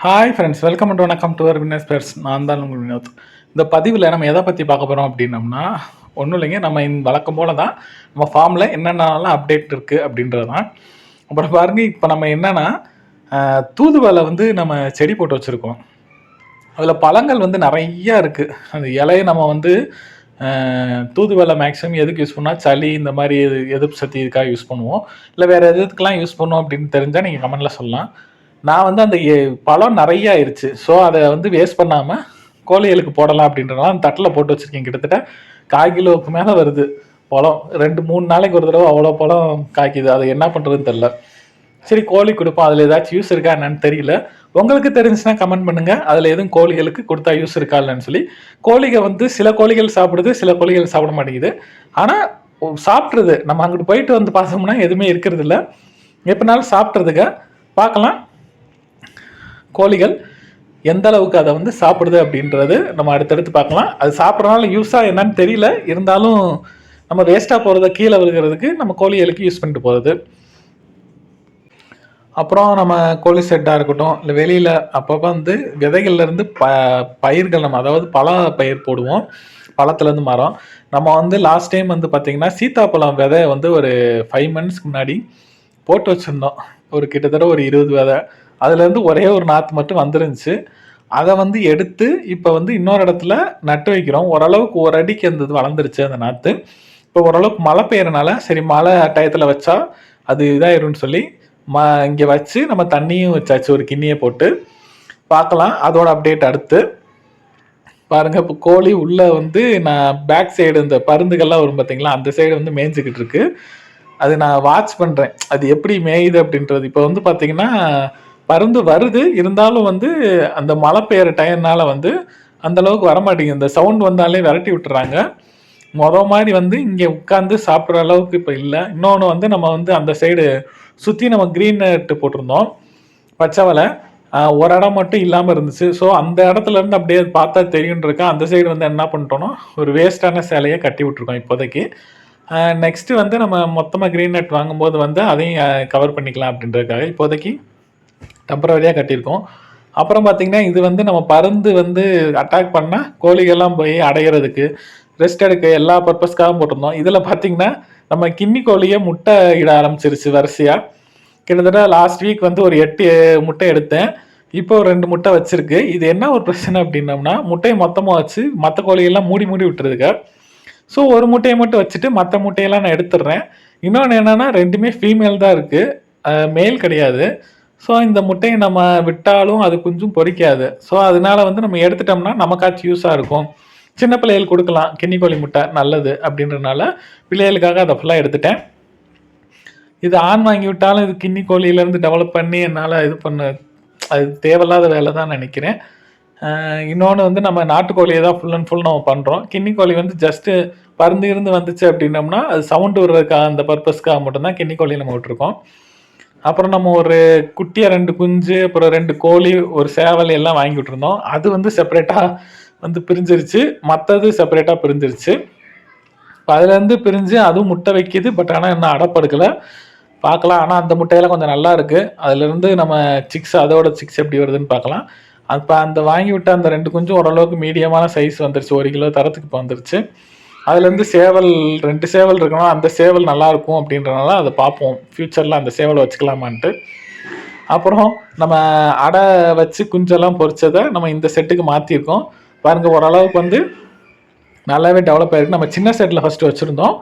Hi friends welcome to வணக்கம் to winners pairs நான் தான் உங்கள் வினோத். இந்த பதிவில் நம்ம எதை பற்றி பார்க்க போகிறோம் அப்படின்னம்னா ஒன்றும் இல்லைங்க நம்ம இந்த வழக்கம் போல தான் நம்ம ஃபார்மில் என்னென்னலாம் அப்டேட் இருக்குது அப்படின்றது தான் அப்புறம் பாருங்க இப்போ நம்ம என்னென்னா தூதுவலை வந்து நம்ம செடி போட்டு வச்சுருக்கோம். அதில் பழங்கள் வந்து நிறையா இருக்குது அந்த இலையை நம்ம வந்து தூதுவலை மேக்ஸிமம் எதுக்கு யூஸ் பண்ணால் சளி இந்த மாதிரி எது- எதிர்ப்பு சக்தி இதுக்காக யூஸ் பண்ணுவோம். இல்லை வேறு எதுக்கெலாம் யூஸ் பண்ணுவோம் அப்படின்னு தெரிஞ்சால் நீங்கள் கமெண்ட்டில் சொல்லலாம். நான் வந்து அந்த பழம் நிறைய ஆயிருச்சு. ஸோ அதை வந்து வேஸ்ட் பண்ணாமல் கோழிகளுக்கு போடலாம் அப்படின்றனால அந்த தட்டில் போட்டு வச்சுருக்கேன். கிட்டத்தட்ட கால் கிலோவுக்கு மேலே வருது பழம். ரெண்டு மூணு நாளைக்கு ஒரு தடவை அவ்வளோ பழம் காய்க்குது. அதை என்ன பண்ணுறதுன்னு தெரில சரி கோழி கொடுப்போம். அதில் ஏதாச்சும் யூஸ் இருக்கா என்னன்னு தெரியல. உங்களுக்கு தெரிஞ்சுன்னா கமெண்ட் பண்ணுங்க. அதில் எதுவும் கோழிகளுக்கு கொடுத்தா யூஸ் இருக்கா இல்லைன்னு சொல்லி. கோழிகள் வந்து சில கோழிகள் சாப்பிடுது சில கோழிகள் சாப்பிட மாட்டேங்குது. ஆனால் சாப்பிட்றது. நம்ம அங்கிட்டு போயிட்டு வந்து பார்த்தோம்னா எதுவுமே இருக்கிறது இல்லை. எப்படினாலும் சாப்பிட்றதுக்கு பார்க்கலாம். கோழிகள் எந்த அளவுக்கு அதை வந்து சாப்பிடுது அப்படின்றது நம்ம அடுத்தடுத்து பார்க்கலாம். அது சாப்பிட்றதுனால யூஸாக என்னன்னு தெரியல. இருந்தாலும் நம்ம வேஸ்ட்டாக போகிறத கீழே விழுகிறதுக்கு நம்ம கோழிகளுக்கு யூஸ் பண்ணிட்டு போகிறது அப்புறம் நம்ம கோழி செட்டாக இருக்கட்டும். இல்லை வெளியில் அப்பப்போ வந்து விதைகள்லேருந்து ப பயிர்கள் நம்ம அதாவது பல பயிர் போடுவோம். பழத்துலேருந்து மரம். நம்ம வந்து லாஸ்ட் டைம் வந்து பார்த்திங்கன்னா சீத்தாப்பழம் விதை வந்து ஒரு ஃபைவ் மந்த்ஸ்க்கு முன்னாடி போட்டு வச்சுருந்தோம். ஒரு கிட்டத்தட்ட ஒரு இருபது விதை. அதுலேருந்து ஒரே ஒரு நாற்று மட்டும் வந்துருந்துச்சு. அதை வந்து எடுத்து இப்போ வந்து இன்னொரு இடத்துல நட்டு வைக்கிறோம். ஓரளவுக்கு ஒரு அடிக்கு அந்த இது வளர்ந்துருச்சு அந்த நாற்று இப்போ ஓரளவுக்கு மழை பெய்யறனால சரி மழை டயத்தில் வச்சா அது இதாயிரும்னு சொல்லி ம இங்கே வச்சு நம்ம தண்ணியும் வச்சாச்சு ஒரு கிண்ணியை போட்டு. பார்க்கலாம். அதோட அப்டேட் அடுத்து. பாருங்கள் இப்போ கோழி உள்ளே வந்து நான் பேக் சைடு இந்த பருந்துகள்லாம் வரும் பார்த்தீங்களா அந்த சைடு வந்து மேய்ஞ்சிக்கிட்டு இருக்கு அது நான் வாட்ச் பண்ணுறேன் அது எப்படி மேயுது அப்படின்றது. இப்போ வந்து பார்த்தீங்கன்னா பருந்து வருது. இருந்தாலும் வந்து அந்த மழை பெய்கிற டயர்னால வந்து அந்த அளவுக்கு வரமாட்டேங்குது. இந்த சவுண்ட் வந்தாலே விரட்டி விட்டுறாங்க. மொத மாதிரி வந்து இங்கே உட்காந்து சாப்பிட்ற அளவுக்கு இப்போ இல்லை. இன்னொன்று வந்து நம்ம வந்து அந்த சைடு சுற்றி நம்ம க்ரீன் நெட்டு போட்டிருந்தோம். பச்சை வலை ஒரு இடம் மட்டும் இல்லாமல் இருந்துச்சு. ஸோ அந்த இடத்துல இருந்து அப்படியே பார்த்தா தெரியுன்றிருக்கா அந்த சைடு வந்து என்ன பண்ணிட்டோம்னா ஒரு வேஸ்டான சேலையை கட்டி விட்ருக்கோம் இப்போதைக்கு. நெக்ஸ்ட்டு வந்து நம்ம மொத்தமாக க்ரீன் நெட் வாங்கும்போது வந்து அதையும் கவர் பண்ணிக்கலாம் அப்படின்றதுக்காக இப்போதைக்கு டெம்பரவரியாக கட்டியிருக்கோம். அப்புறம் பார்த்தீங்கன்னா இது வந்து நம்ம பருந்து வந்து அட்டாக் பண்ணால் கோழிகள்லாம் போய் அடையிறதுக்கு ரெஸ்ட் எடுக்க எல்லா பர்பஸ்க்காகவும் போட்டிருந்தோம். இதில் பார்த்தீங்கன்னா நம்ம கிண்ணி கோழியை முட்டை இட ஆரம்பிச்சிருச்சு வரிசையாக கிட்டத்தட்ட லாஸ்ட் வீக் வந்து ஒரு எட்டு முட்டை எடுத்தேன். இப்போ ஒரு ரெண்டு முட்டை வச்சுருக்கு. இது என்ன ஒரு பிரச்சனை அப்படின்னம்னா முட்டையை மொத்தமாக வச்சு மற்ற கோழியெல்லாம் மூடி மூடி விட்டுறதுக்கு. ஸோ ஒரு முட்டையை மட்டும் வச்சுட்டு மற்ற முட்டையெல்லாம் நான் எடுத்துடுறேன். இன்னொன்று என்னென்னா ரெண்டுமே ஃபீமேல் தான் இருக்குது மேல் கிடையாது. ஸோ இந்த முட்டையை நம்ம விட்டாலும் அது கொஞ்சம் பொரிக்காது ஸோ அதனால வந்து நம்ம எடுத்துட்டோம்னா நமக்காச்சும் யூஸாக இருக்கும். சின்ன பிள்ளைகள் கொடுக்கலாம். கிண்ணிக்கோழி முட்டை நல்லது அப்படின்றனால பிள்ளைகளுக்காக அதை ஃபுல்லாக எடுத்துட்டேன். இது ஆண் வாங்கி விட்டாலும் இது கின்னி கோழியிலேருந்து டெவலப் பண்ணி என்னால் இது பண்ண அது தேவையில்லாத வேலை தான் நினைக்கிறேன். இன்னொன்று வந்து நம்ம நாட்டுக்கோழியை தான் ஃபுல் அண்ட் ஃபுல் நம்ம பண்ணுறோம் கிண்ணிக்கோழி கோழி வந்து ஜஸ்ட்டு பருந்து இருந்து வந்துச்சு அப்படின்னோம்னா அது சவுண்டு விடுறதுக்காக அந்த பர்பஸ்க்காக மட்டும்தான் கின்னி கோழி நம்ம விட்டுருக்கோம். அப்புறம் நம்ம ஒரு குட்டியாக ரெண்டு குஞ்சு அப்புறம் ரெண்டு கோழி ஒரு சேவல் எல்லாம் வாங்கி விட்டுருந்தோம். அது வந்து செப்பரேட்டாக வந்து பிரிஞ்சிருச்சு. மற்றது செப்பரேட்டாக பிரிஞ்சிருச்சு. இப்போ அதுலேருந்து பிரிஞ்சு அதுவும் முட்டை வைக்கிது பட் ஆனால் இன்னும் அடப்படுக்கலை. பார்க்கலாம். ஆனால் அந்த முட்டையெல்லாம் கொஞ்சம் நல்லா இருக்குது அதுலேருந்து நம்ம சிக்ஸ் அதோட சிக்ஸ் எப்படி வருதுன்னு பார்க்கலாம். அப்போ அந்த வாங்கி விட்ட அந்த ரெண்டு குஞ்சும் ஓரளவுக்கு மீடியமான சைஸ் வந்துருச்சு. ஒரு கிலோ தரத்துக்கு இப்போ வந்துருச்சு. அதுலேருந்து சேவல் ரெண்டு சேவல் இருக்கணும் அந்த சேவல் நல்லா இருக்கும் அப்படின்றனால அதை பார்ப்போம். ஃப்யூச்சரில் அந்த சேவலை வச்சுக்கலாமான்ட்டு. அப்புறம் நம்ம அடை வச்சு குஞ்செல்லாம் பொறிச்சதை நம்ம இந்த செட்டுக்கு மாற்றிருக்கோம் பாருங்க ஓரளவுக்கு வந்து நல்லாவே டெவலப் ஆயிருக்கு. நம்ம சின்ன செட்டில் ஃபஸ்ட்டு வச்சுருந்தோம்.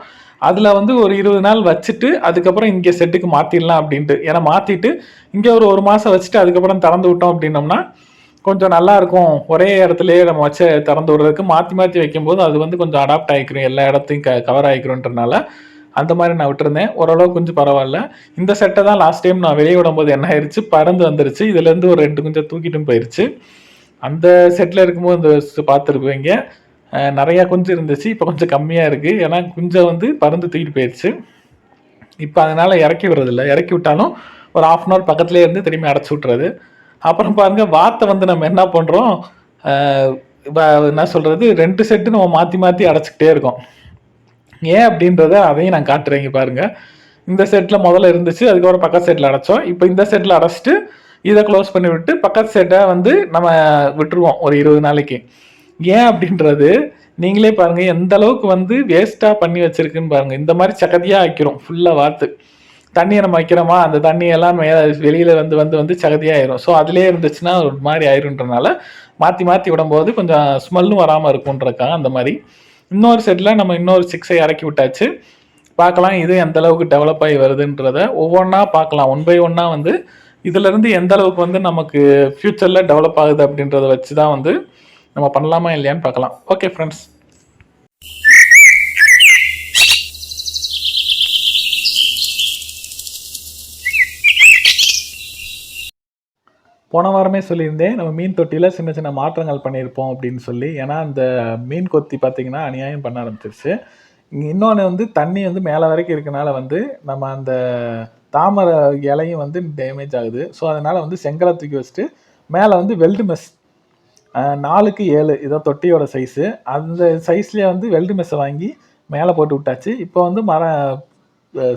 அதில் வந்து ஒரு இருபது நாள் வச்சுட்டு அதுக்கப்புறம் இங்கே செட்டுக்கு மாற்றிடலாம் அப்படின்ட்டு. ஏன்னா மாற்றிட்டு இங்கே ஒரு ஒரு மாதம் வச்சுட்டு அதுக்கப்புறம் திறந்து விட்டோம் அப்படின்னோம்னா கொஞ்சம் நல்லா இருக்கும். ஒரே இடத்துலயே நம்ம வச்சு திறந்து விடுறதுக்கு மாற்றி மாற்றி வைக்கும்போது அது வந்து கொஞ்சம் அடாப்ட் ஆகிக்கிறோம் எல்லா இடத்தையும் க கவர் ஆகிக்கிறோன்றனால அந்த மாதிரி நான் விட்டுருந்தேன். ஓரளவு கொஞ்சம் பரவாயில்ல. இந்த செட்டை தான் லாஸ்ட் டைம் நான் வெளியே விடும்போது என்ன ஆயிடுச்சு பறந்து வந்துருச்சு. இதுலேருந்து ஒரு ரெண்டு கொஞ்சம் தூக்கிட்டும் போயிருச்சு. அந்த செட்டில் இருக்கும்போது இந்த பார்த்துருப்பீங்க. நிறையா குஞ்சு இருந்துச்சு. இப்போ கொஞ்சம் கம்மியாக இருக்குது ஏன்னா குஞ்சை வந்து பறந்து தூக்கிட்டு போயிடுச்சு இப்போ அதனால் இறக்கி விடுறதில்ல. இறக்கி விட்டாலும் ஒரு ஆஃப் அன் ஹவர் பக்கத்துலேயே இருந்து திரும்பி அடைச்சி விட்றது அப்புறம் பாருங்க வாத்தை வந்து நம்ம என்ன பண்ணுறோம் என்ன சொல்கிறது ரெண்டு செட்டு நம்ம மாற்றி மாற்றி அடைச்சிக்கிட்டே இருக்கோம். ஏன் அப்படின்றத அதையும் நான் காட்டுறேங்க பாருங்க. இந்த செட்டில் முதல்ல இருந்துச்சு அதுக்கப்புறம் பக்கத்து செட்டில் அடைச்சோம். இப்போ இந்த செட்டில் அடைச்சிட்டு இதை க்ளோஸ் பண்ணி விட்டு பக்கத்து செட்டை வந்து நம்ம விட்டுருவோம் ஒரு இருபது நாளைக்கு. ஏன் அப்படின்றது நீங்களே பாருங்கள் எந்த அளவுக்கு வந்து வேஸ்ட்டாக பண்ணி வச்சிருக்குன்னு பாருங்கள் இந்த மாதிரி சகதியாக ஆக்கிரும் ஃபுல்லாக வாத்து தண்ணியை நம்ம வைக்கிறோமா? அந்த தண்ணியெல்லாம் வெளியில வந்து வந்து வந்து சகதியாயிரும் ஸோ அதுலேயே இருந்துச்சுன்னா ஒரு மாதிரி ஆயிருன்றனால மாற்றி மாற்றி விடும்போது கொஞ்சம் ஸ்மெல்லும் வராமல் இருக்கும்ன்றக்காக அந்த மாதிரி. இன்னொரு செட்டில் நம்ம இன்னொரு சிக்ஸை இறக்கி விட்டாச்சு. பார்க்கலாம் இது எந்த அளவுக்கு டெவலப் ஆகி வருதுன்றத ஒவ்வொன்றா பார்க்கலாம். ஒன் பை ஒன்றா வந்து இதுலேருந்து எந்த அளவுக்கு வந்து நமக்கு ஃப்யூச்சரில் டெவலப் ஆகுது அப்படின்றத வச்சு தான் வந்து நம்ம பண்ணலாமா இல்லையான்னு பார்க்கலாம். ஓகே ஃப்ரெண்ட்ஸ் போன வாரமே சொல்லியிருந்தேன் நம்ம மீன் தொட்டியில் சின்ன சின்ன மாற்றங்கள் பண்ணியிருப்போம் அப்படின்னு சொல்லி. ஏன்னா அந்த மீன் கொத்தி பார்த்திங்கன்னா அநியாயம் பண்ண ஆரம்பிச்சிருச்சு. இன்னொன்று வந்து தண்ணி வந்து மேலே வரைக்கும் இருக்கனால வந்து நம்ம அந்த தாமரை இலையும் வந்து டேமேஜ் ஆகுது. ஸோ அதனால் வந்து செங்கலை தூக்கி வச்சுட்டு மேலே வந்து வெல்டு மெஸ் நாலுக்கு ஏழு. இதான் தொட்டியோட சைஸு அந்த சைஸ்லேயே வந்து வெல்டு மெஸ்ஸை வாங்கி மேலே போட்டு விட்டாச்சு. இப்போ வந்து மர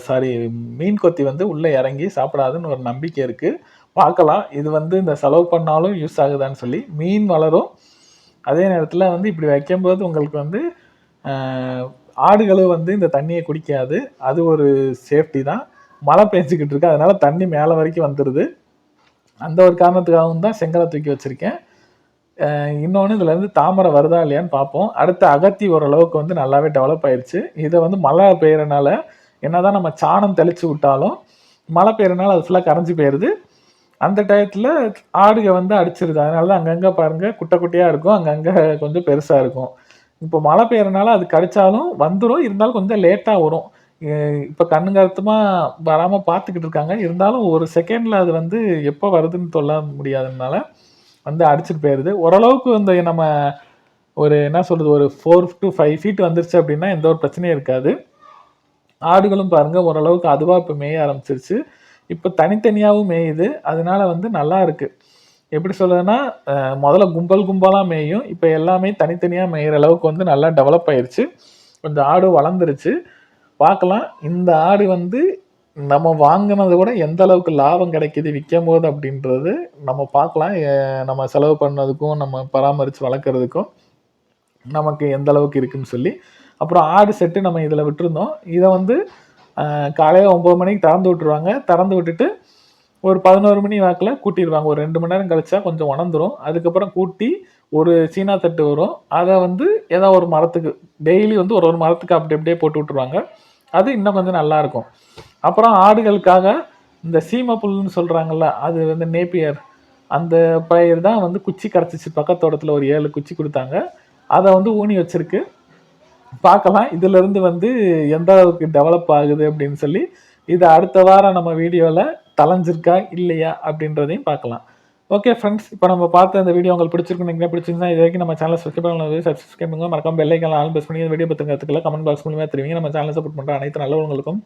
சாரி மீன் கொத்தி வந்து உள்ளே இறங்கி சாப்பிடாதுன்னு ஒரு நம்பிக்கை இருக்குது பார்க்கலாம். இது வந்து இந்த செலவு பண்ணாலும் யூஸ் ஆகுதான்னு சொல்லி மீன் வளரும். அதே நேரத்தில் வந்து இப்படி வைக்கும்போது உங்களுக்கு வந்து ஆடுகளும் வந்து இந்த தண்ணியை குடிக்காது. அது ஒரு சேஃப்டி தான். மழை பெஞ்சிக்கிட்டு இருக்கு. அதனால் தண்ணி மேலே வரைக்கும் வந்துடுது அந்த ஒரு காரணத்துக்காகவும் தான் செங்கலை தூக்கி வச்சுருக்கேன். இன்னொன்று இதுலேருந்து தாமரை வருதா இல்லையான்னு பார்ப்போம். அடுத்த அகத்தி ஓரளவுக்கு வந்து நல்லாவே டெவலப் ஆயிடுச்சு இதை வந்து மழை பெய்யறனால என்னதான் நம்ம சாணம் தெளித்து விட்டாலும் மழை பெய்யறனால அது ஃபுல்லாக கரைஞ்சி போயிடுது அந்த டயத்தில் ஆடுக வந்து அடிச்சிருது. அதனால தான் அங்கங்கே பாருங்கள் குட்டை குட்டையாக இருக்கும் அங்கங்கே கொஞ்சம் பெருசாக இருக்கும். இப்போ மழை பெய்யறனால அது கடிச்சாலும் வந்துடும் இருந்தாலும் கொஞ்சம் லேட்டாக வரும். இப்போ கண்ணுங்கருத்தமாக வராமல் பார்த்துக்கிட்டு இருக்காங்க. இருந்தாலும் ஒரு செகண்டில் அது வந்து எப்போ வருதுன்னு சொல்ல முடியாததுனால வந்து அடிச்சிட்டு போயிடுது ஓரளவுக்கு இந்த நம்ம ஒரு என்ன சொல்கிறது ஒரு ஃபோர் டு ஃபைவ் ஃபீட் வந்துருச்சு அப்படின்னா எந்த ஒரு பிரச்சனையும் இருக்காது. ஆடுகளும் பாருங்கள் ஓரளவுக்கு அதுவாக இப்போ மேய ஆரம்பிச்சிருச்சு. இப்போ தனித்தனியாகவும் மேயுது. அதனால வந்து நல்லா இருக்கு. எப்படி சொல்லுதுன்னா முதல்ல கும்பல் கும்பலாக மேயும். இப்போ எல்லாமே தனித்தனியாக மேயிற அளவுக்கு வந்து நல்லா டெவலப் ஆயிடுச்சு கொஞ்சம் ஆடு வளர்ந்துருச்சு. பார்க்கலாம். இந்த ஆடு வந்து நம்ம வாங்கினதை விட எந்த அளவுக்கு லாபம் கிடைக்கிது விற்கும் போது அப்படின்றது நம்ம பார்க்கலாம். நம்ம செலவு பண்ணதுக்கும் நம்ம பராமரித்து வளர்க்குறதுக்கும் நமக்கு எந்த அளவுக்கு இருக்குன்னு சொல்லி. அப்புறம் ஆடு செட்டு நம்ம இதில் விட்டுருந்தோம். இதை வந்து காலையில் ஒம்பது மணிக்கு திறந்து விட்டுருவாங்க. திறந்து விட்டுட்டு ஒரு பதினோரு மணி வாக்கில் கூட்டிடுவாங்க ஒரு ரெண்டு மணி நேரம் கழிச்சா கொஞ்சம் உணர்ந்துடும் அதுக்கப்புறம் கூட்டி ஒரு சீனா தட்டு வரும். அதை வந்து ஏதோ ஒரு மரத்துக்கு டெய்லி வந்து ஒரு ஒரு மரத்துக்கு அப்படி அப்படியே போட்டு விட்ருவாங்க அது இன்னும் கொஞ்சம் நல்லாயிருக்கும் அப்புறம் ஆடுகளுக்காக இந்த சீம புல்லுன்னு சொல்கிறாங்கல்ல அது வந்து நேப்பியர் அந்த பயிர் தான் வந்து குச்சி கிடச்சிச்சு பக்கத்தோட்டத்தில் ஒரு ஏழு குச்சி கொடுத்தாங்க. அதை வந்து ஊனி வச்சுருக்கு. பார்க்கலாம். இதிலிருந்து வந்து எந்த அளவுக்கு டெவலப் ஆகுது அப்படின்னு சொல்லி இது அடுத்த வாரம் நம்ம வீடியோவில் தலைஞ்சிருக்கா இல்லையா அப்படின்றதையும் பார்க்கலாம். ஓகே ஃப்ரெண்ட்ஸ் இப்போ நம்ம பார்த்த இந்த வீடியோ உங்களுக்கு பிடிச்சிருக்கு நீங்கள் பிடிச்சிருந்தா இது வரைக்கும் நம்ம சேனல் சப்ஸ்கிரைப் பண்ணி சப்ஸ்கிரைப் பண்ணுங்க. மறக்காம பெல்லைக்கெல்லாம் ஆல் பஸ் பண்ணி வீடியோ பற்றி கற்றுக்கல கமெண்ட் பாக்ஸ் மூலியமாக தெரிவிங்க. நம்ம சேனல் சப்போர்ட் பண்ணுற அனைத்து நல்லவங்களுக்கும்